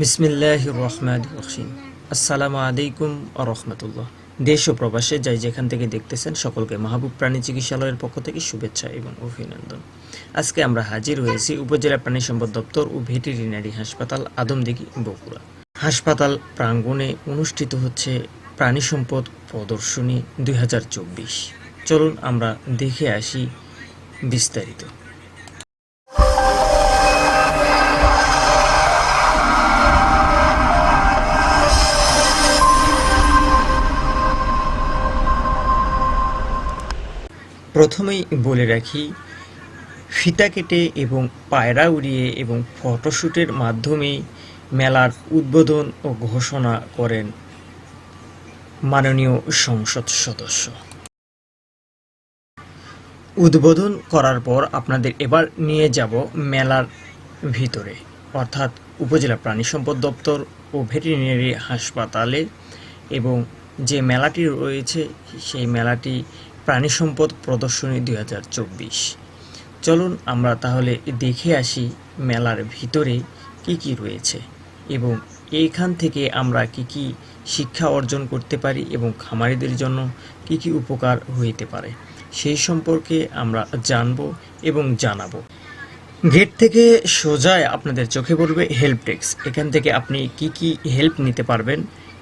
বিসমিল্লাহ রহমান রহিম। আসসালামু আলাইকুম আ রহমতুল্লাহ দেশ ও প্রবাসে যাই যেখান থেকে দেখতেছেন সকলকে মাহবুব প্রাণী চিকিৎসালয়ের পক্ষ থেকে শুভেচ্ছা এবং অভিনন্দন। আজকে আমরা হাজির হয়েছি উপজেলা প্রাণী সম্পদ দপ্তর ও ভেটেরিনারি হাসপাতাল আদমদিঘি, বগুড়া। হাসপাতাল প্রাঙ্গণে অনুষ্ঠিত হচ্ছে প্রাণী সম্পদ প্রদর্শনী দুই হাজার চব্বিশ। চলুন আমরা দেখে আসি বিস্তারিত। প্রথমেই বলে রাখি, ফিতা কেটে এবং পায়রা উড়িয়ে এবং ফটোশ্যুটের মাধ্যমে মেলার উদ্বোধন ও ঘোষণা করেন মাননীয় সংসদ সদস্য। উদ্বোধন করার পর আপনাদের এবার নিয়ে যাব মেলার ভিতরে, অর্থাৎ উপজেলা প্রাণী সম্পদ দপ্তর ও ভেটেরিনারি হাসপাতালে এবং যে মেলাটি রয়েছে, সেই মেলাটি প্রাণী সম্পদ প্রদর্শনী দু হাজার চব্বিশ। চলুন আমরা তাহলে দেখে আসি মেলার ভিতরে কি কি রয়েছে এবং এইখান থেকে আমরা কি কি শিক্ষা অর্জন করতে পারি এবং খামারিদের জন্য কি কি উপকার হইতে পারে সেই সম্পর্কে আমরা জানব এবং জানাব। গেট থেকে সোজায় আপনাদের চোখে পড়বে হেল্প ডেস্ক। এখান থেকে আপনি কি কি হেল্প নিতে পারবেন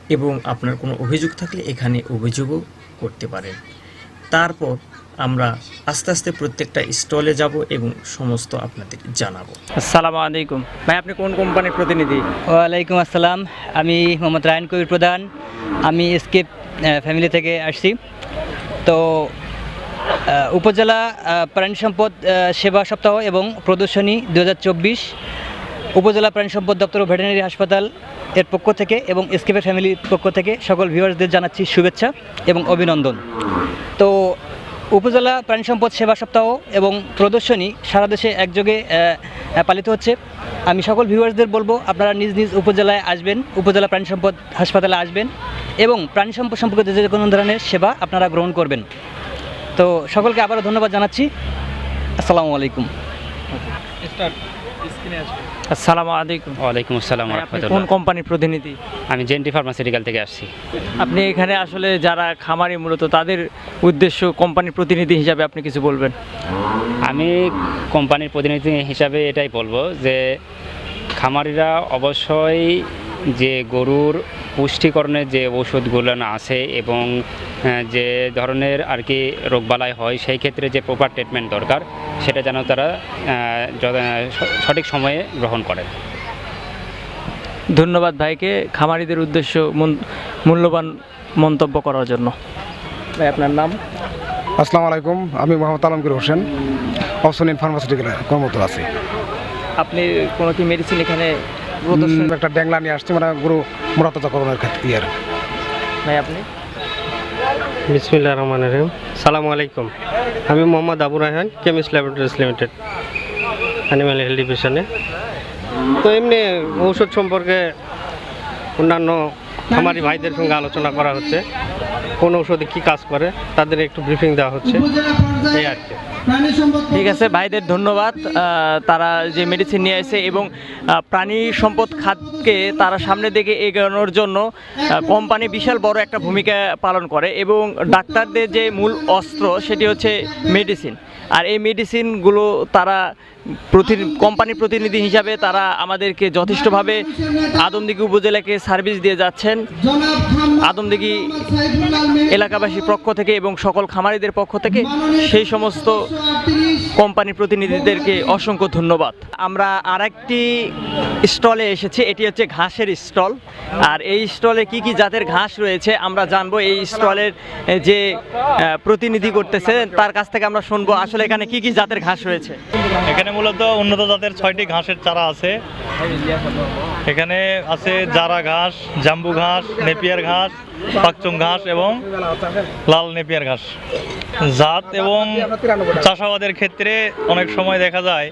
এবং আপনার কোনো অভিযোগ থাকলে এখানে অভিযোগও করতে পারেন। তারপর আমরা আস্তে আস্তে প্রত্যেকটা স্টলে যাব এবং সমস্ত আপনাদের জানাব। আসসালামু আলাইকুম। ভাই আপনি কোন কোম্পানির প্রতিনিধি? ওয়ালাইকুম আসসালাম। আমি মোহাম্মদ রায়ন কবির প্রধান। আমি স্কেপ ফ্যামিলি থেকে আসছি। তো উপজেলা প্রাণী সম্পদ সেবা সপ্তাহ এবং প্রদর্শনী দু হাজার চব্বিশ উপজেলা প্রাণী সম্পদ দপ্তর ও ভেটেরিনারি হাসপাতাল এর পক্ষ থেকে এবং এসকেপের ফ্যামিলির পক্ষ থেকে সকল ভিউয়ার্সদের জানাচ্ছি শুভেচ্ছা এবং অভিনন্দন। তো উপজেলা প্রাণী সম্পদ সেবা সপ্তাহ এবং প্রদর্শনী সারা দেশে একযোগে পালিত হচ্ছে। আমি সকল ভিউয়ার্সদের বলব, আপনারা নিজ নিজ উপজেলায় আসবেন, উপজেলা প্রাণী সম্পদ হাসপাতালে আসবেন এবং প্রাণী সম্পদ সম্পর্কিত যে কোনো ধরনের সেবা আপনারা গ্রহণ করবেন। তো সকলকে আবারও ধন্যবাদ জানাচ্ছি। আসসালামু আলাইকুম। আসসালামু আলাইকুম। ওয়ালাইকুম আসসালাম আপনি কোন কোম্পানির প্রতিনিধি? আমি জেন্টি ফার্মাসিউটিক্যাল থেকে আসছি। আপনি এখানে আসলে যারা খামারি মূলত তাদের উদ্দেশ্য কোম্পানির প্রতিনিধি হিসাবে আপনি কিছু বলবেন? আমি কোম্পানির প্রতিনিধি হিসাবে এটাই বলব যে খামারিরা অবশ্যই যে গরুর পুষ্টিকরণের যে ওষুধগুলো আছে এবং যে ধরনের আর কি রোগবালাই হয় সেই ক্ষেত্রে যে প্রপার ট্রিটমেন্ট দরকার সেটা যেন তারা সঠিক সময়ে গ্রহণ করে। ধন্যবাদ ভাইকে খামারিদের উদ্দেশ্য মূল- মূল্যবান মন্তব্য করার জন্য। ভাই আপনার নাম? আসসালামু আলাইকুম আমি মোহাম্মদ আলমগীর হোসেন অপশনিন ফার্মাসিউটিক্যাল কর্মরত আছি। আপনি কোনো কি মেডিসিন এখানে একটা ড্যাংলা নিয়ে আসছি মানে গরু মোড়াতাজাকরণের ক্ষেত্রে ইয়ার। ভাই আপনি? বিসমিল্লা রহমান রহিম। সালামু আলাইকুম। আমি Mohammad Abu Rahan chemist laboratories limited, animal health ডিভিশনে। তো এমনি ঔষধ সম্পর্কে অন্যান্য খামারি ভাইদের সঙ্গে আলোচনা করা হচ্ছে। কোন ঔষধে কী কাজ করে, তাদের একটু ব্রিফিং দেওয়া হচ্ছে। এই আর কি। ঠিক আছে, ভাইদের ধন্যবাদ। তারা যে মেডিসিন নিয়ে এসে এবং প্রাণী সম্পদ খাতকে তারা সামনে দিকে এগোনোর জন্য কোম্পানি বিশাল বড় একটা ভূমিকা পালন করে এবং ডাক্তারদের যে মূল অস্ত্র সেটি হচ্ছে মেডিসিন আর এই মেডিসিনগুলো তারা প্রতি কোম্পানি প্রতিনিধি হিসাবে তারা আমাদেরকে যথেষ্টভাবে আদমদিঘি উপজেলাকে সার্ভিস দিয়ে যাচ্ছেন। আদমদিঘি এলাকাবাসীর পক্ষ থেকে এবং সকল খামারিদের পক্ষ থেকে সেই সমস্ত কোম্পানি প্রতিনিধিদেরকে অসংখ্য ধন্যবাদ। আমরা আরেকটি স্টলে এসেছি, এটি হচ্ছে ঘাসের স্টল। আর এই স্টলে কি কি জাতের ঘাস রয়েছে আমরা জানব। এই স্টলের যে প্রতিনিধি করতেছে, তার কাছ থেকে আমরা শুনব। আসলে এখানে কি কি জাতের ঘাস রয়েছে? এখানে মূলত উন্নত জাতের ছয়টি ঘাসের চারা আছে। এখানে আছে জারা ঘাস, জাম্বু ঘাস, নেপিয়ার ঘাস পাকচুং ঘাস এবং লাল নেপিয়ার ঘাস। জাত এবং চাষাবাদের ক্ষেত্রে অনেক সময় দেখা যায়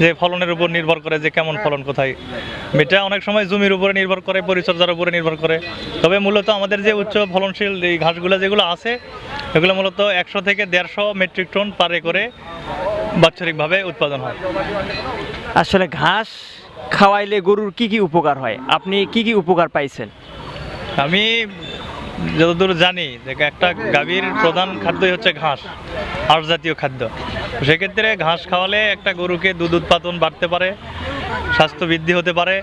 যে ফলনের উপর নির্ভর করে যে কেমন ফলন কোথায়। এটা অনেক সময় জমির উপরে নির্ভর করে পরিচর্যার উপরে নির্ভর করে। তবে মূলত আমাদের যে উচ্চ ফলনশীল এই ঘাসগুলো যেগুলো আছে এগুলো মূলত একশো থেকে দেড়শো মেট্রিক টন পারে করে বাৎসরিকভাবে উৎপাদন হয়। আসলে ঘাস খাওয়াইলে গরুর কি কি উপকার হয়? আপনি কি কি উপকার পাইছেন? আমি যতদূর জানি যে একটা গাভীর প্রধান খাদ্যই হচ্ছে ঘাস আঁশ জাতীয় খাদ্য। সেক্ষেত্রে ঘাস খাওয়ালে একটা গরুকে দুধ উৎপাদন বাড়তে পারে স্বাস্থ্য বৃদ্ধি হতে পারে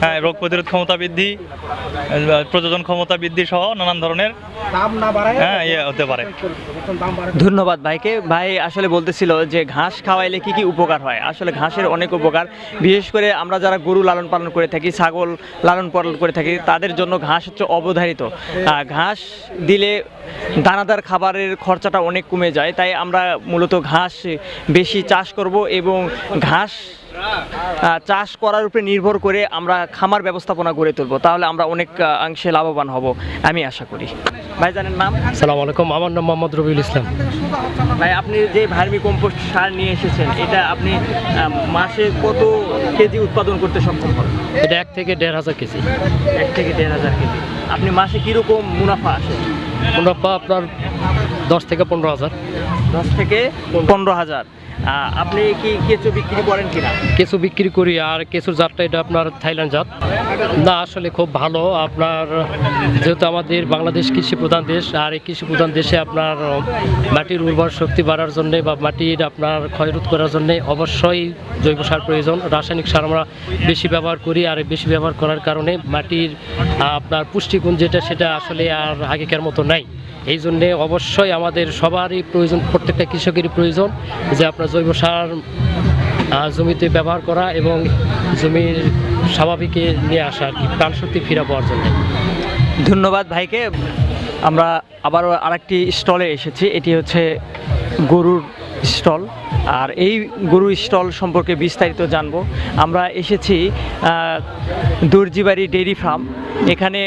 হ্যাঁ রোগ প্রতিরোধ ক্ষমতা বৃদ্ধি প্রজনন ক্ষমতা বৃদ্ধি সহ নানান ধরনের হ্যাঁ ইয়ে হতে পারে। ধন্যবাদ ভাইকে। ভাই আসলে বলতেছিল যে ঘাস খাওয়াইলে কি কি উপকার হয়? আসলে ঘাসের অনেক উপকার। বিশেষ করে আমরা যারা গরু লালন পালন করে থাকি ছাগল লালন পালন করে থাকি তাদের জন্য ঘাস হচ্ছে অবধারিত। ঘাস দিলে দানাদার খাবারের খরচাটা অনেক কমে যায় তাই আমরা মূলত ঘাস বেশি চাষ করব এবং ঘাস চাষ করার উপরে নির্ভর করে আমরা খামার ব্যবস্থাপনা গড়ে তুলব। তাহলে আমরা অনেক অংশে লাভবান হব আমি আশা করি। ভাই জানেন নাম? সালাম আলাইকুম আমার নাম মোহাম্মদ রবিউল ইসলাম। ভাই আপনি যে ভার্মি কম্পোস্ট সার নিয়ে এসেছেন এটা আপনি মাসে কত কেজি উৎপাদন করতে সক্ষম হন? এটা এক থেকে দেড় হাজার কেজি। এক থেকে দেড় হাজার কেজি। আপনি মাসে কীরকম মুনাফা আসে? মুনাফা আপনার দশ থেকে পনেরো হাজার। দশ থেকে পনেরো হাজার। আপনি কি কেঁচো বিক্রি করেন কিনা? কিছু বিক্রি করি আর কিছুর জাতটা এটা আপনার থাইল্যান্ড জাত। না আসলে খুব ভালো। আপনার যেহেতু আমাদের বাংলাদেশ কৃষি প্রধান দেশ আর এই কৃষি প্রধান দেশে আপনার মাটির উর্বর শক্তি বাড়ার জন্য বা মাটির আপনার ক্ষয়রোধ করার জন্য অবশ্যই জৈব সার প্রয়োজন। রাসায়নিক সার আমরা বেশি ব্যবহার করি আর বেশি ব্যবহার করার কারণে মাটির আপনার পুষ্টিগুণ যেটা সেটা আসলে আর আগেকার মতো নাই। এই জন্যে অবশ্যই আমাদের সবারই প্রয়োজন, প্রত্যেকটা কৃষকেরই প্রয়োজন যে আপনার জৈব সার জমিতে ব্যবহার করা এবং জমির স্বাভাবিকে নিয়ে আসা আর কি, প্রাণশক্তি ফিরা পাওয়ার জন্য। ধন্যবাদ ভাইকে। আমরা আবারও আরেকটি স্টলে এসেছি, এটি হচ্ছে গরুর স্টল। আর এই গরুর স্টল সম্পর্কে বিস্তারিত জানব। আমরা এসেছি দর্জিবাড়ি ডেইরি ফার্ম। এখানে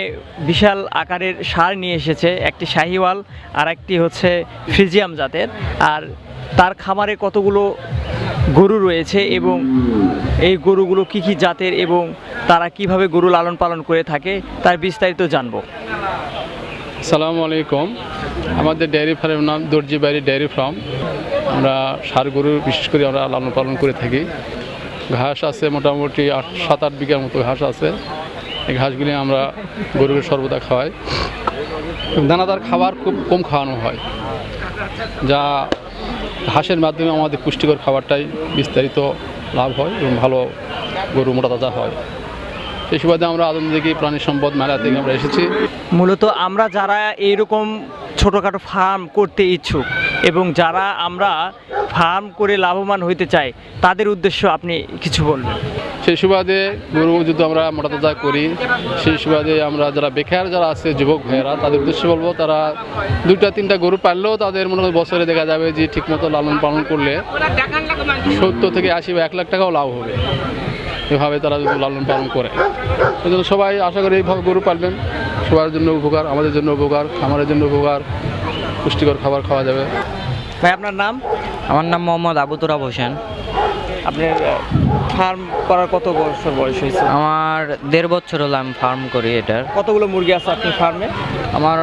বিশাল আকারের সার নিয়ে এসেছে, একটি শাহিওয়াল আর একটি হচ্ছে ফ্রিজিয়াম জাতের। আর তার খামারে কতগুলো গরু রয়েছে এবং এই গরুগুলো কি কি জাতের এবং তারা কীভাবে গরু লালন পালন করে থাকে, তার বিস্তারিত জানব। সালামু আলাইকুম। আমাদের ডেয়ারি ফার্মের নাম দর্জিবাড়ি ডেয়ারি ফার্ম। আমরা সার গরু, বিশেষ করে আমরা লালন পালন করে থাকি। ঘাস আছে মোটামুটি আট, সাত, আট বিঘার মতো ঘাস আছে। এই ঘাসগুলি আমরা গরুকে সর্বদা খাওয়াই। দানাদার খাবার খুব কম খাওয়ানো হয়। যা ঘাসের মাধ্যমে আমাদের পুষ্টিকর খাবারটাই বিস্তারিত লাভ হয় এবং ভালো গরু মোটা তাজা হয়। সেই সুবাদে আমরা আদমদিঘি প্রাণী সম্পদ মেলা থেকে আমরা এসেছি। মূলত আমরা যারা এইরকম ছোটোখাটো ফার্ম করতে ইচ্ছুক এবং যারা আমরা ফার্ম করে লাভবান হইতে চাই, তাদের উদ্দেশ্য আপনি কিছু বলবেন। সেই সুবাদে গরু যদি আমরা মোটা তাজা করি, সেই সুবাদে আমরা যারা বেকার যারা আছে, যুবক ভাইয়েরা, তাদের উদ্দেশ্যে বলব, তারা দুইটা, তিনটা গরু পারলেও তাদের মনে হয় বছরে দেখা যাবে যে ঠিকমতো লালন পালন করলে সত্তর থেকে আশি বা এক লাখ টাকাও লাভ হবে। এভাবে তারা যদি লালন পালন করে। সবাই আশা করি এইভাবে গরু পালবেন। সবার জন্য উপকার, আমাদের জন্য উপকার, খামারের জন্য উপকার পুষ্টিকর খাবার খাওয়া যাবে। ভাই আপনার নাম? আমার নাম মোহাম্মদ আবু তুরাব হোসেন। আপনার ফার্ম করার কত বছর বয়স হয়েছে? আমার দেড় বছর হলো আমি ফার্ম করি এটার। কতগুলো মুরগি আছে আপনি ফার্মে? আমার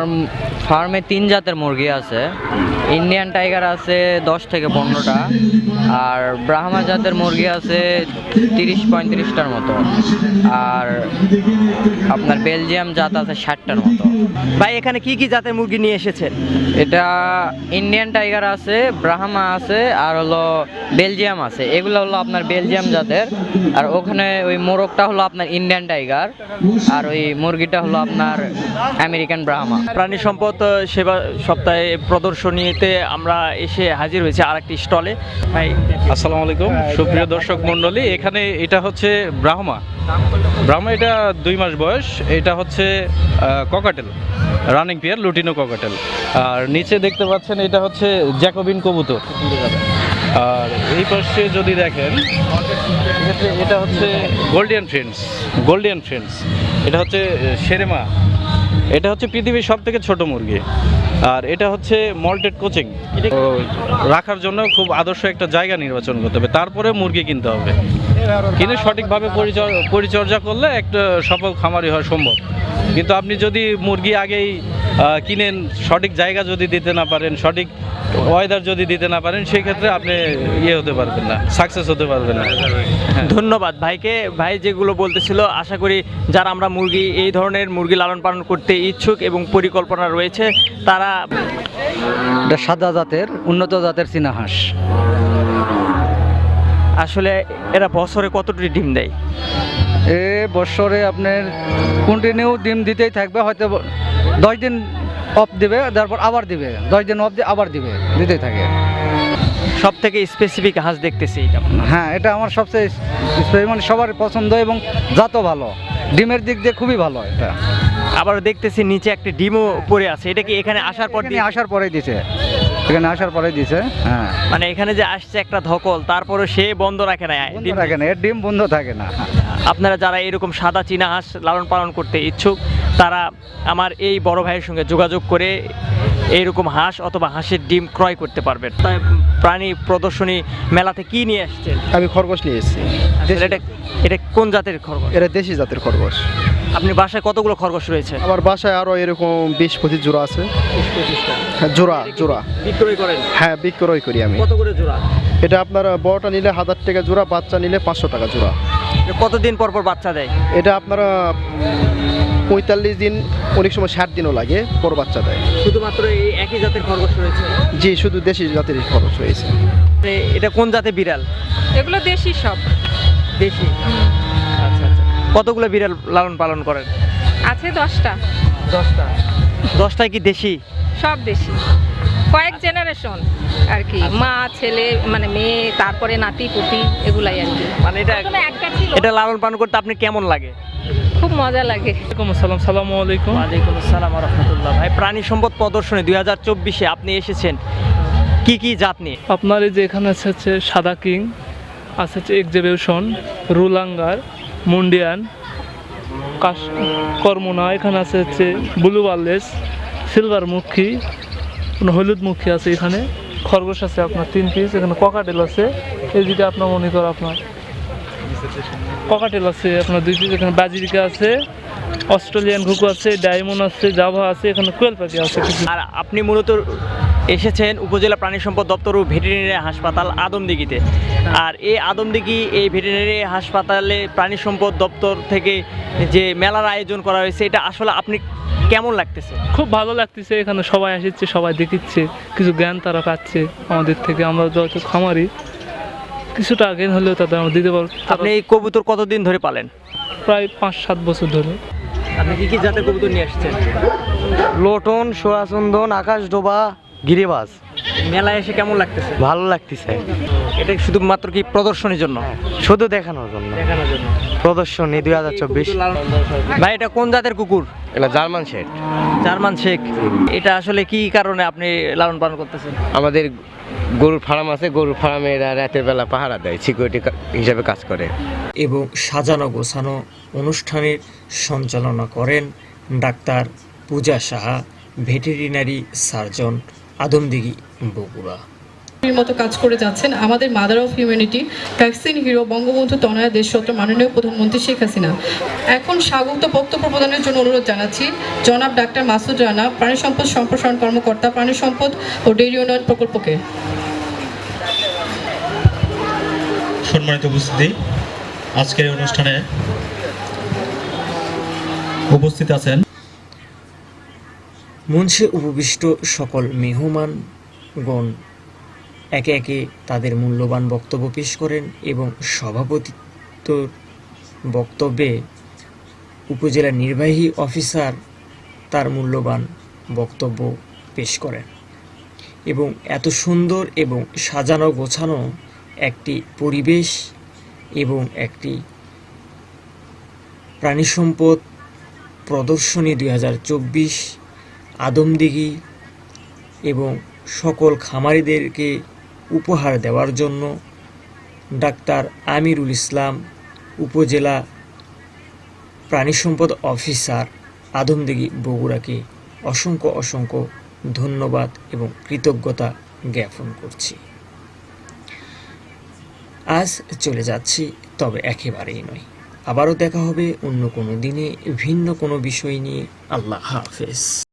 ফার্মে তিন জাতের মুরগি আছে। ইন্ডিয়ান টাইগার আছে দশ থেকে পনেরোটা আর ব্রাহ্মা জাতের মুরগি আছে তিরিশ পঁয়ত্রিশটার মতো আর আপনার বেলজিয়াম জাত আছে ষাটটার মতো। ভাই এখানে কি কি জাতের মুরগি নিয়ে এসেছেন? এটা ইন্ডিয়ান টাইগার আছে ব্রাহ্মা আছে আর হলো বেলজিয়াম আছে। এগুলো হলো আপনার বেলজিয়াম জাতের আর ওখানে ওই মোরগটা হলো আপনার ইন্ডিয়ান টাইগার আর ওই মুরগিটা হলো আপনার আমেরিকান ব্রাহ্মা। প্রাণী সম্পদ আহ, সেবা সপ্তাহে প্রদর্শনীতে আমরা এসে হাজির হয়েছি আরেকটি স্টলে। ভাই আসসালামু আলাইকুম। সুপ্রিয় দর্শক মণ্ডলী এখানে এটা হচ্ছে ব্রাহ্মা। ব্রাহ্মা এটা দুই মাস বয়স। এটা হচ্ছে cockatiel running pair lutino cockatiel আর নিচে দেখতে পাচ্ছেন এটা হচ্ছে জ্যাকোবিন কবুতর। আর এই পাশে যদি দেখেন এটা হচ্ছে গোল্ডিয়ান ফ্রেন্ডস গোল্ডিয়ান ফ্রেন্ডস এটা হচ্ছে শেরেমা এটা হচ্ছে পৃথিবীর সব থেকে ছোট মুরগি। আর এটা হচ্ছে মল্টেড কোচিং। রাখার জন্য খুব আদর্শ একটা জায়গা নির্বাচন করতে হবে। তারপরে মুরগি কিনতে হবে। কিনে সঠিকভাবে পরিচর- পরিচর্যা করলে একটা সফল খামারি হওয়া সম্ভব। কিন্তু আপনি যদি মুরগি আগেই কিনেন সঠিক জায়গা যদি দিতে না পারেন সঠিক ওয়েদার যদি দিতে না পারেন সেই ক্ষেত্রে আপনি ইয়ে হতে পারবেন না সাকসেস হতে পারবেন না। হ্যাঁ। ধন্যবাদ। ভাইকে ভাই যেগুলো বলতেছিল আশা করি যারা আমরা মুরগি এই ধরনের মুরগি লালন পালন করতে ইচ্ছুক এবং পরিকল্পনা রয়েছে তারা এটা সাদা জাতের উন্নত জাতের চীনা হাঁস। আসলে এরা বছরে কতটি ডিম দেয়? এ বছরে আপনার কন্টিনিউ ডিম দিতেই থাকবে হয়তো দশ দিন অফ দেবে তারপর আবার দিবে। দশ দিন অফ দিয়ে আবার দিবে দিতেই থাকে। সব থেকে স্পেসিফিক হাঁস দেখতেছি এটা। হ্যাঁ এটা আমার সবচেয়ে মানে সবার পছন্দ এবং যত ভালো। ডিমের দিক দিয়ে খুবই ভালো এটা। আবার দেখতেছি নিচে একটা ডিমও পড়ে আছে। এটা কি এখানে আসার পর আসার পরেই দিছে এখানে আসার পরেই দিছে হ্যাঁ। মানে এখানে যে আসছে একটা ধকল তারপরে সে বন্ধ রাখে না বন্ধ থাকে না এর ডিম বন্ধ থাকে না। আপনারা যারা এরকম সাদা চীনা হাঁস লালন পালন করতে ইচ্ছুক তারা আমার এই বড় ভাইয়ের সঙ্গে যোগাযোগ করে এইরকম হাঁস অথবা হাঁসের ডিম ক্রয় করতে পারবেন। তাই প্রাণী প্রদর্শনী মেলাতে কি নিয়ে আসছেন? আমি খরগোশ নিয়ে এসেছি। এটা এটা কোন জাতের খরগোশ? এটা দেশি জাতের খরগোশ। আপনি বাসায় কতগুলো খরগোশ রয়েছে? আমার বাসায় আরও এরকম বিশ পঁচিশ জোড়া আছে। হ্যাঁ, জোড়া জোড়া। বিক্রয় করেন? হ্যাঁ বিক্রয় করি আমি। কত করে জোড়া? এটা আপনার বড়টা নিলে হাজার টাকা জোড়া বাচ্চা নিলে পাঁচশো টাকা জোড়া। এটা কতদিন পর পর বাচ্চা দেয়? এটা আপনারা পঁয়তাল্লিশ দিন অনেক সময় ষাট দিনও লাগে পর বাচ্চা দেয়। শুধুমাত্র এই একই জাতের খরগোশ রয়েছে? জি শুধু দেশি জাতের খরচ রয়েছে। এটা কোন জাতের বিড়াল? এগুলো দেশি সব। দেশি? কতগুলো বিড়াল লালন পালন করেন? আছে দশটা। দশটা। দশটায় কি দেশি? সব দেশি। কয়েক জেনারেশন আর কি। মা ছেলে মানে মেয়ে তারপরে নাতি পুতি এগুলাই আর কি। মানে এটা একটা ছিল। এটা লালন পালন করতে আপনি কেমন লাগে? খুব মজা লাগে। ওয়ালাইকুম আসসালাম সালামু আলাইকুম। ওয়ালাইকুম আসসালাম রহমতুল্লাহ। ভাই প্রাণী সম্পদ প্রদর্শনী দুই হাজার চব্বিশে আপনি এসেছেন। কি কি জাত নিয়ে? আপনার এই যে এখানে আছে হচ্ছে সাদা কিং আছে হচ্ছে এক্সিবিউশন রুলাঙ্গার মুন্ডিয়ান, কাশ, কর্মনা, এখানে আছে হচ্ছে ব্লু ওয়ারলেস সিলভার মুখী হলুদ মুখী আছে এখানে, খরগোশ আছে আপনার তিন পিস এখানে ককাটেল আছে এদিকে আপনার মনে করো আপনার। ককাটেল আছে আপনার দুই পিস এখানে বাজিরিকা আছে, অস্ট্রেলিয়ান ঘুঘু আছে, ডায়মন্ড আছে, জাভা আছে, এখানে কোয়েল পাখি আছে। আর আপনি মূলত এসেছেন উপজেলা প্রাণী সম্পদ দপ্তর ও ভেটেরিনারি হাসপাতাল আদমদিঘিতে। আর এই আদমদিঘি এই ভেটেরিনারি হাসপাতালে প্রাণী সম্পদ দপ্তর থেকে যে মেলার আয়োজন করা হয়েছে এটা আসলে আপনি কেমন লাগতেছে? খুব ভালো লাগতেছে এখানে সবাই আসছে সবাই দেখিচ্ছে কিছু জ্ঞান তারা পাচ্ছে আমাদের থেকে আমরা যত খামারি কিছুটা জ্ঞান হলেও তাদের আমরা দিতে পারব। আপনি এই কবুতর কতদিন ধরে পালেন? প্রায় পাঁচ সাত বছর ধরে। আপনি কি কি জাতের কবুতর নিয়ে আসছেন লোটন সোয়াচন্দন আকাশ ডোবা গিরিবাজ। মেলায় এসে কেমন লাগতেছে? ভালো লাগতেছে। এটা শুধুমাত্র কি প্রদর্শনীর জন্য? শুধু দেখানোর জন্য। দেখানোর জন্য। প্রদর্শনী দুই হাজার চব্বিশ। ভাই এটা কোন জাতের কুকুর? এটা জার্মান শেড জার্মান শেখ। এটা আসলে কি কারণে আপনি লালন পালন করতেছেন? আমাদের গরুর ফার্ম আছে গরুর ফার্মে এরা রাতের বেলা পাহারা দেয় সিকিউরিটি হিসাবে কাজ করে। এবং সাজানো গোছানো অনুষ্ঠানের সঞ্চালনা করেন doctor Puja Saha veterinary surgeon. Adamdighi Bogura. মতো কাজ করে যাচ্ছেন আমাদের mother of humanity vaccine hero Bangabandhu তনয়া দেশরত্ন মাননীয় প্রধানমন্ত্রী শেখ হাসিনা। এখন স্বাগত বক্তব্য প্রদানের জন্য অনুরোধ জানাচ্ছি জনাব ডাক্তার মাসুদ রানা প্রাণী সম্পদ সম্প্রসারণ কর্মকর্তা প্রাণী সম্পদ ও ডেইরি উন্নয়ন প্রকল্পকে। সম্মানিত উপস্থিতি আজকের অনুষ্ঠানে উপস্থিত আছেন মঞ্চে উপবিষ্ট সকল মেহমানগণ একে একে তাদের মূল্যবান বক্তব্য পেশ করেন এবং সভাপতিত্ব বক্তব্যে উপজেলা নির্বাহী অফিসার তার মূল্যবান বক্তব্য পেশ করেন এবং এত সুন্দর এবং সাজানো গোছানো একটি পরিবেশ এবং একটি প্রাণী সম্পদ প্রদর্শনী দুই হাজার চব্বিশ আদমদিঘি এবং সকল খামারিদেরকে উপহার দেওয়ার জন্য ডাক্তার আমিরুল ইসলাম, উপজেলা প্রাণী সম্পদ অফিসার আদমদিঘি বগুড়াকে অসংখ্য অসংখ্য ধন্যবাদ এবং কৃতজ্ঞতা জ্ঞাপন করছি। আজ চলে যাচ্ছি, তবে একেবারেই নয়। আবারও দেখা হবে অন্য কোনো দিনে, ভিন্ন কোনো বিষয় নিয়ে। আল্লাহ হাফেজ।